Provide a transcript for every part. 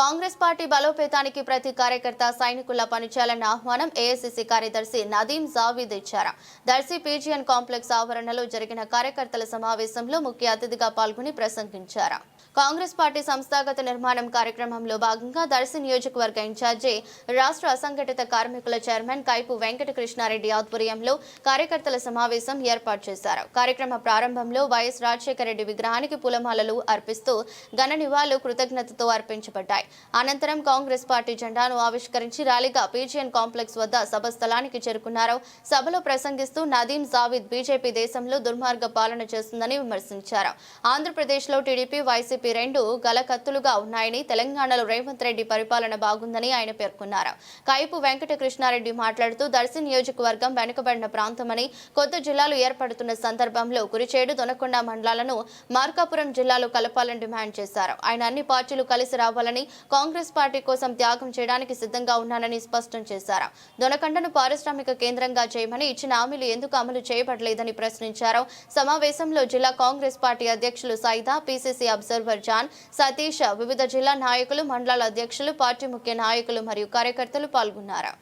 Congress party బలోపేతానికి ప్రతి కార్యకర్త సైనికుల పనిచేయాలన్న ఆహ్వానం ఏఐసిసి కార్యదర్శి నదీం జావీద్ ఇచ్చారు. దర్శి పీజీఎన్ కాంప్లెక్స్ ఆవరణలో జరిగిన కార్యకర్తల సమావేశంలో ముఖ్య అతిథిగా పాల్గొని ప్రసంగించారు. కాంగ్రెస్ పార్టీ సంస్థాగత నిర్మాణం కార్యక్రమంలో భాగంగా దర్శి నియోజకవర్గ ఇన్ఛార్జి రాష్ట్ర అసంఘటిత కార్మికుల చైర్మన్ కైపు వెంకట కృష్ణారెడ్డి ఆధ్వర్యంలో కార్యకర్తల సమావేశం ఏర్పాటు చేశారు. కార్యక్రమ ప్రారంభంలో వైఎస్ రాజశేఖర రెడ్డి విగ్రహానికి పూలమాలలు అర్పిస్తూ ఘన నివాళులు కృతజ్ఞతతో అర్పించబడ్డాయి. అనంతరం కాంగ్రెస్ పార్టీ జెండాను ఆవిష్కరించి ర్యాలీగా పీజీఎన్ కాంప్లెక్స్ వద్ద సభ స్థలానికి చేరుకున్నారు. సభలో ప్రసంగిస్తూ నదీం జావిద్ బీజేపీ దేశంలో దుర్మార్గ పాలన చేస్తుందని విమర్శించారు. ఆంధ్రప్రదేశ్లో టీడీపీ వైసీపీ రెండు గలకత్తులుగా ఉన్నాయని తెలంగాణలో రేవంత్ రెడ్డి పరిపాలన బాగుందని ఆయన పేర్కొన్నారు. కైపు వెంకట కృష్ణారెడ్డి మాట్లాడుతూ దర్శి నియోజకవర్గం వెనుకబడిన ప్రాంతమని కొత్త జిల్లాలు ఏర్పడుతున్న సందర్భంలో కురిచేడు దొనకొండ మండలాలను మార్కాపురం జిల్లాలో కలపాలని డిమాండ్ చేశారు. ఆయన అన్ని పార్టీలు కలిసి రావాలని కాంగ్రెస్ పార్టీ కోసం త్యాగం చేయడానికి సిద్ధంగా ఉన్నానని స్పష్టం చేశారు. దొనకండను పారిశ్రామిక కేంద్రంగా చేయమని ఇచ్చిన హామీలు ఎందుకు అమలు చేయబడలేదని ప్రశ్నించారు. సమావేశంలో జిల్లా కాంగ్రెస్ పార్టీ అధ్యక్షులు Saida PCC observer John Satish వివిధ జిల్లా నాయకులు మండలాల అధ్యక్షులు పార్టీ ముఖ్య నాయకులు మరియు కార్యకర్తలు పాల్గొన్నారు.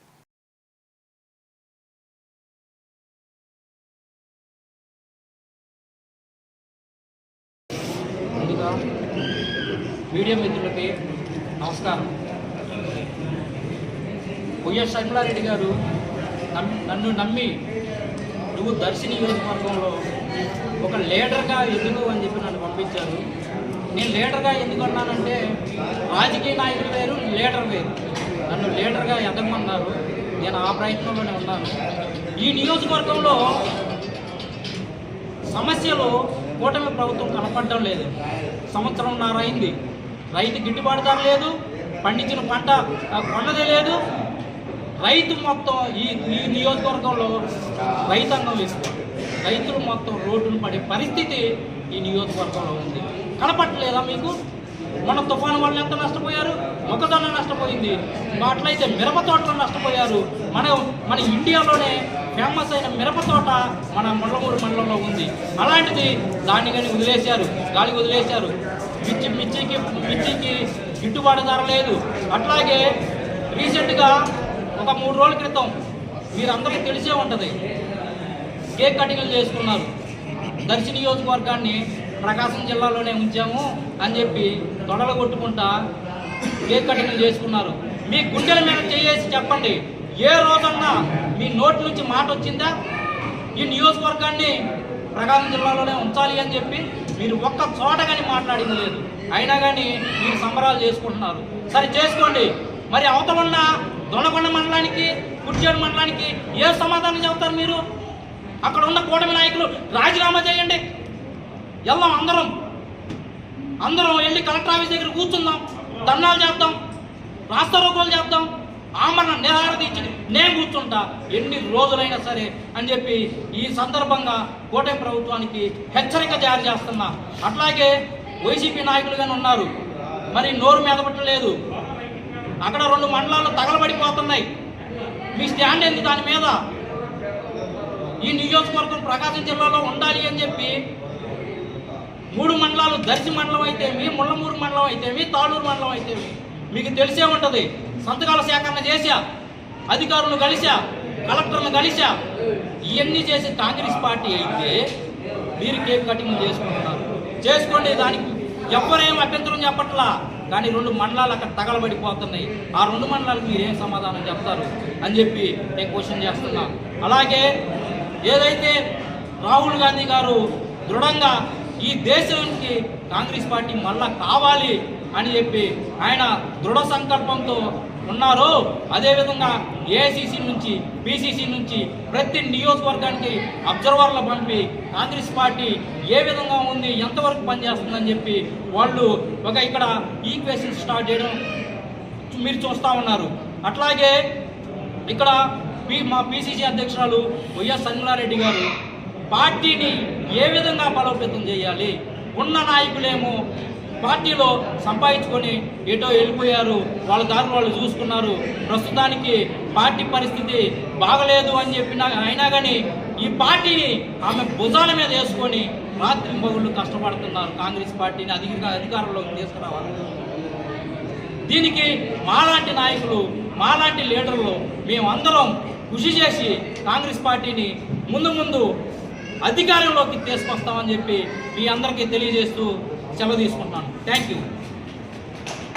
ముందుగా మిత్రులకి నమస్కారం. వైఎస్ షర్మిలారెడ్డి గారు నమ్- నన్ను నమ్మి నువ్వు దర్శి నియోజకవర్గంలో ఒక లీడర్గా ఎందుకు అని చెప్పి నన్ను పంపించారు. నేను లీడర్గా ఎందుకు అన్నానంటే రాజకీయ నాయకులు వేరు లీడర్ వేరు. నన్ను లీడర్గా ఎదగమన్నారు. నేను ఆ ప్రయత్నంలోనే ఉన్నాను. ఈ నియోజకవర్గంలో సమస్యలు కూటమి ప్రభుత్వం కనపడడం లేదు. సంవత్సరం నారైంది రైతు గిట్టుబాటు ధర లేదు పండించిన పంట ఆ, కొన్నదే లేదు. రైతు మొత్తం ఈ ఈ నియోజకవర్గంలో రైతాంగం వేసుకోవాలి. రైతులు మొత్తం రోడ్డును పడే పరిస్థితి ఈ నియోజకవర్గంలో ఉంది. కనపట్టలేదా మీకు? మన తుఫాను వల్ల ఎంత నష్టపోయారు? మొక్కజొన్న నష్టపోయింది. అట్లయితే మిరప తోటలు నష్టపోయారు. మన మన ఇండియాలోనే ఫేమస్ అయిన మిరప తోట మన ముళ్ళమూరు మండలంలో ఉంది. అలాంటిది దాన్ని కానీ వదిలేశారు. గాలి వదిలేశారు. మిర్చి మిర్చికి మిర్చికి గిట్టుబాటు ధర లేదు. అట్లాగే రీసెంట్గా ఒక మూడు రోజుల క్రితం మీరందరికీ తెలిసే ఉంటుంది. కేక్ కటింగ్లు చేసుకున్నారు. దర్శి నియోజకవర్గాన్ని ప్రకాశం జిల్లాలోనే ఉంచాము అని చెప్పి తొడలు కొట్టుకుంటా కేక్ కటింగ్లు చేసుకున్నారు. మీ గుండెల మీద చేసి చెప్పండి. ఏ రోజన్నా మీ నోటి నుంచి మాట వచ్చిందా? ఈ నియోజకవర్గాన్ని ప్రకాశం జిల్లాలోనే ఉంచాలి అని చెప్పి మీరు ఒక్క చోట కానీ మాట్లాడింది లేదు. అయినా కానీ మీరు సంబరాలు చేసుకుంటున్నారు. సరే చేసుకోండి. మరి అవతల ఉన్న దొండకొండ మండలానికి కుర్చేడు మండలానికి ఏ సమాధానం చెబుతారు మీరు? అక్కడ ఉన్న కూటమి నాయకులు రాజీనామా చేయండి. వెళ్దాం అందరం. అందరం వెళ్ళి కలెక్టర్ ఆఫీస్ దగ్గర కూర్చుందాం. ధర్నాలు చేద్దాం. రాస్తా రోకోలు చేద్దాం. ఆమెను నిరాహార నేను కూర్చుంటా. ఎన్ని రోజులైనా సరే అని చెప్పి ఈ సందర్భంగా కోటం ప్రభుత్వానికి హెచ్చరిక జారీ చేస్తున్నా. అట్లాగే వైసీపీ నాయకులుగానే ఉన్నారు. మరి నోరు మెదపట్టలేదు అక్కడ రెండు మండలాలు తగలబడిపోతున్నాయి. మీ స్టాండ్ ఏంది దాని మీద? ఈ నియోజకవర్గం ప్రకాశం జిల్లాలో ఉండాలి అని చెప్పి మూడు మండలాలు దర్శి మండలం అయితేమి ముళ్ళమూరు మండలం అయితేమి తాళూరు మండలం అయితేమి? మీకు తెలిసే ఉంటుంది. సంతకాల సేకరణ చేశా అధికారులు కలిశా కలెక్టర్లు కలిశా. ఇవన్నీ చేసి కాంగ్రెస్ పార్టీ అయితే మీరు కేక్ కటింగ్ చేసుకుంటున్నారు? చేసుకోండి దానికి ఎవరేం అభ్యంతరం చెప్పట్లా. కానీ రెండు మండలాలు అక్కడ తగలబడిపోతున్నాయి. ఆ రెండు మండలాలకు మీరేం ఏం సమాధానం చెప్తారు అని చెప్పి నేను క్వశ్చన్ చేస్తున్నా. అలాగే ఏదైతే రాహుల్ గాంధీ గారు దృఢంగా ఈ దేశానికి కాంగ్రెస్ పార్టీ మళ్ళా కావాలి అని చెప్పి ఆయన దృఢ సంకల్పంతో ఉన్నారు. అదేవిధంగా ఏఐసిసి నుంచి బీసీసీ నుంచి ప్రతి నియోజకవర్గానికి అబ్జర్వర్లు పంపి కాంగ్రెస్ పార్టీ ఏ విధంగా ఉంది ఎంతవరకు పనిచేస్తుందని చెప్పి వాళ్ళు ఒక ఇక్కడ ఈక్వేషన్ స్టార్ట్ చేయడం మీరు చూస్తూ ఉన్నారు. అట్లాగే ఇక్కడ మా పిసిసి అధ్యక్షురాలు వైఎస్ సంజలారెడ్డి గారు పార్టీని ఏ విధంగా బలోపేతం చేయాలి? ఉన్న నాయకులేమో పార్టీలో సంపాదించుకొని ఎటో వెళ్ళిపోయారు. వాళ్ళ దారి వాళ్ళు చూసుకున్నారు. ప్రస్తుతానికి పార్టీ పరిస్థితి బాగలేదు అని చెప్పిన అయినా కానీ ఈ పార్టీని ఆమె భుజాల మీద వేసుకొని రాత్రి మగుళ్ళు కష్టపడుతున్నారు. కాంగ్రెస్ పార్టీని అధిక అధికారంలోకి తీసుకురావాలి. దీనికి మాలాంటి నాయకులు మాలాంటి లీడర్లు మేమందరం కృషి చేసి కాంగ్రెస్ పార్టీని ముందు ముందు అధికారంలోకి తీసుకొస్తామని చెప్పి మీ అందరికీ తెలియజేస్తూ సెలవు తీసుకుంటున్నాను. Thank you.